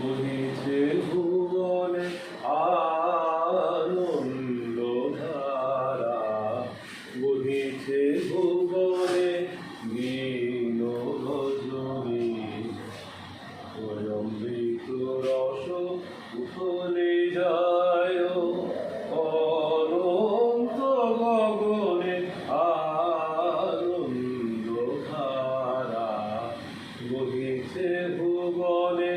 বহিছে ভুবনে আনন্দ ধারা। বহিছে ভুবনে নীল রজনী অমৃত রস উথলে যায় অনন্ত গগনে আনন্দ ধারা। বহিছে ভুবনে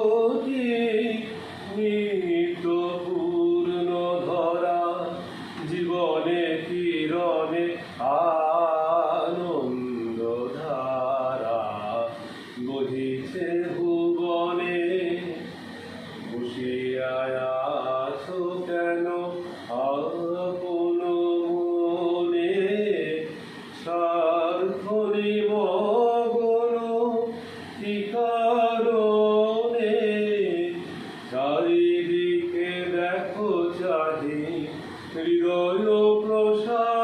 কিরণে আনন্দ ধারা গহিছে ভুবনে বসিয়ায়াস কেন আপন মনে সার্থনি মগন কি কারণে? চারিদিকে দেখো চাহি হৃদয় প্রসাদ।